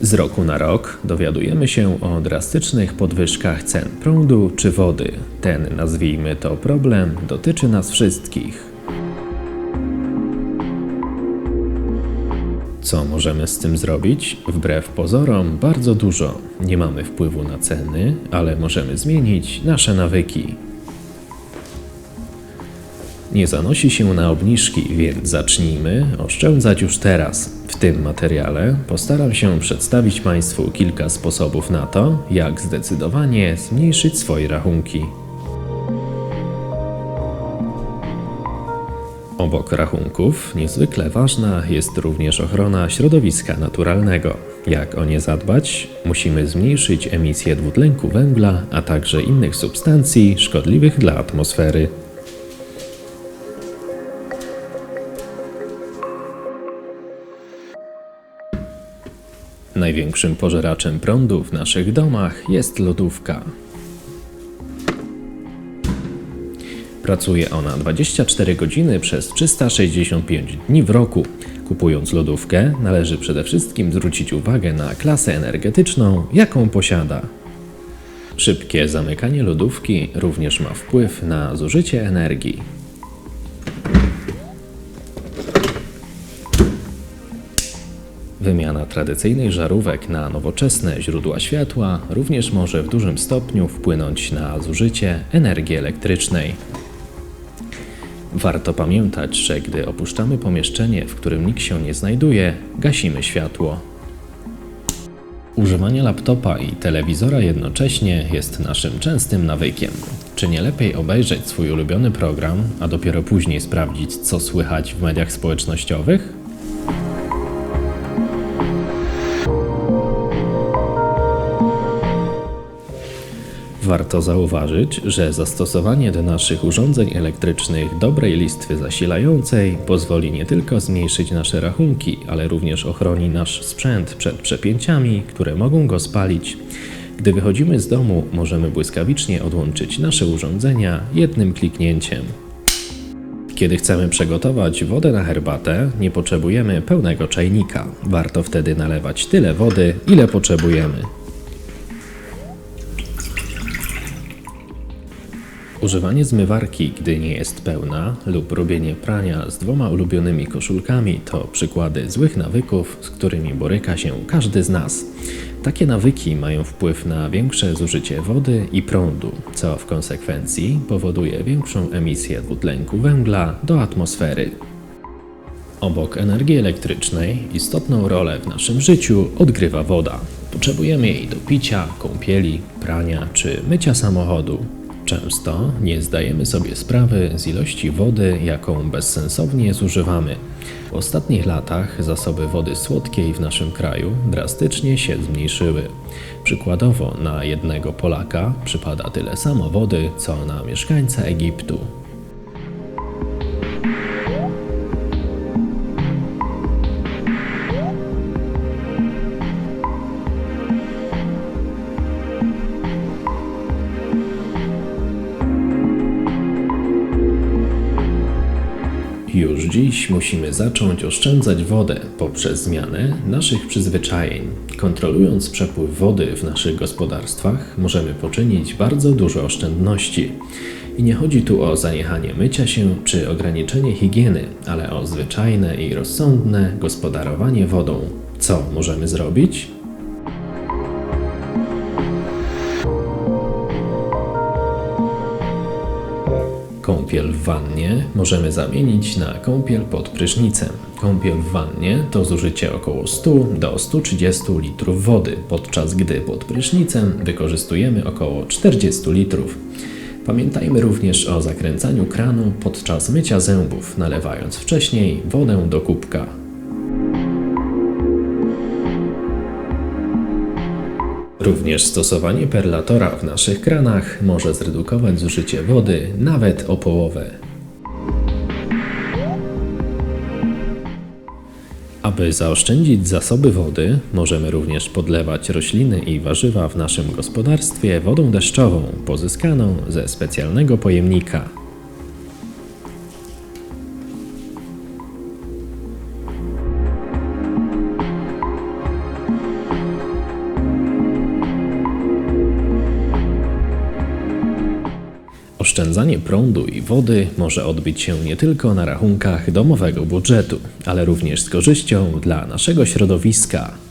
Z roku na rok dowiadujemy się o drastycznych podwyżkach cen prądu czy wody. Ten, nazwijmy to problem, dotyczy nas wszystkich. Co możemy z tym zrobić? Wbrew pozorom, bardzo dużo. Nie mamy wpływu na ceny, ale możemy zmienić nasze nawyki. Nie zanosi się na obniżki, więc zacznijmy oszczędzać już teraz. W tym materiale postaram się przedstawić Państwu kilka sposobów na to, jak zdecydowanie zmniejszyć swoje rachunki. Obok rachunków niezwykle ważna jest również ochrona środowiska naturalnego. Jak o nie zadbać? Musimy zmniejszyć emisję dwutlenku węgla, a także innych substancji szkodliwych dla atmosfery. Największym pożeraczem prądu w naszych domach jest lodówka. Pracuje ona 24 godziny przez 365 dni w roku. Kupując lodówkę, należy przede wszystkim zwrócić uwagę na klasę energetyczną, jaką posiada. Szybkie zamykanie lodówki również ma wpływ na zużycie energii. Wymiana tradycyjnych żarówek na nowoczesne źródła światła również może w dużym stopniu wpłynąć na zużycie energii elektrycznej. Warto pamiętać, że gdy opuszczamy pomieszczenie, w którym nikt się nie znajduje, gasimy światło. Używanie laptopa i telewizora jednocześnie jest naszym częstym nawykiem. Czy nie lepiej obejrzeć swój ulubiony program, a dopiero później sprawdzić, co słychać w mediach społecznościowych? Warto zauważyć, że zastosowanie do naszych urządzeń elektrycznych dobrej listwy zasilającej pozwoli nie tylko zmniejszyć nasze rachunki, ale również ochroni nasz sprzęt przed przepięciami, które mogą go spalić. Gdy wychodzimy z domu, możemy błyskawicznie odłączyć nasze urządzenia jednym kliknięciem. Kiedy chcemy przygotować wodę na herbatę, nie potrzebujemy pełnego czajnika. Warto wtedy nalewać tyle wody, ile potrzebujemy. Używanie zmywarki, gdy nie jest pełna, lub robienie prania z dwoma ulubionymi koszulkami to przykłady złych nawyków, z którymi boryka się każdy z nas. Takie nawyki mają wpływ na większe zużycie wody i prądu, co w konsekwencji powoduje większą emisję dwutlenku węgla do atmosfery. Obok energii elektrycznej istotną rolę w naszym życiu odgrywa woda. Potrzebujemy jej do picia, kąpieli, prania czy mycia samochodu. Często nie zdajemy sobie sprawy z ilości wody, jaką bezsensownie zużywamy. W ostatnich latach zasoby wody słodkiej w naszym kraju drastycznie się zmniejszyły. Przykładowo na jednego Polaka przypada tyle samo wody, co na mieszkańca Egiptu. Już dziś musimy zacząć oszczędzać wodę poprzez zmianę naszych przyzwyczajeń. Kontrolując przepływ wody w naszych gospodarstwach, możemy poczynić bardzo dużo oszczędności. I nie chodzi tu o zaniechanie mycia się czy ograniczenie higieny, ale o zwyczajne i rozsądne gospodarowanie wodą. Co możemy zrobić? Kąpiel w wannie możemy zamienić na kąpiel pod prysznicem. Kąpiel w wannie to zużycie około 100 do 130 litrów wody, podczas gdy pod prysznicem wykorzystujemy około 40 litrów. Pamiętajmy również o zakręcaniu kranu podczas mycia zębów, nalewając wcześniej wodę do kubka. Również stosowanie perlatora w naszych kranach może zredukować zużycie wody nawet o połowę. Aby zaoszczędzić zasoby wody, możemy również podlewać rośliny i warzywa w naszym gospodarstwie wodą deszczową, pozyskaną ze specjalnego pojemnika. Oszczędzanie prądu i wody może odbyć się nie tylko na rachunkach domowego budżetu, ale również z korzyścią dla naszego środowiska.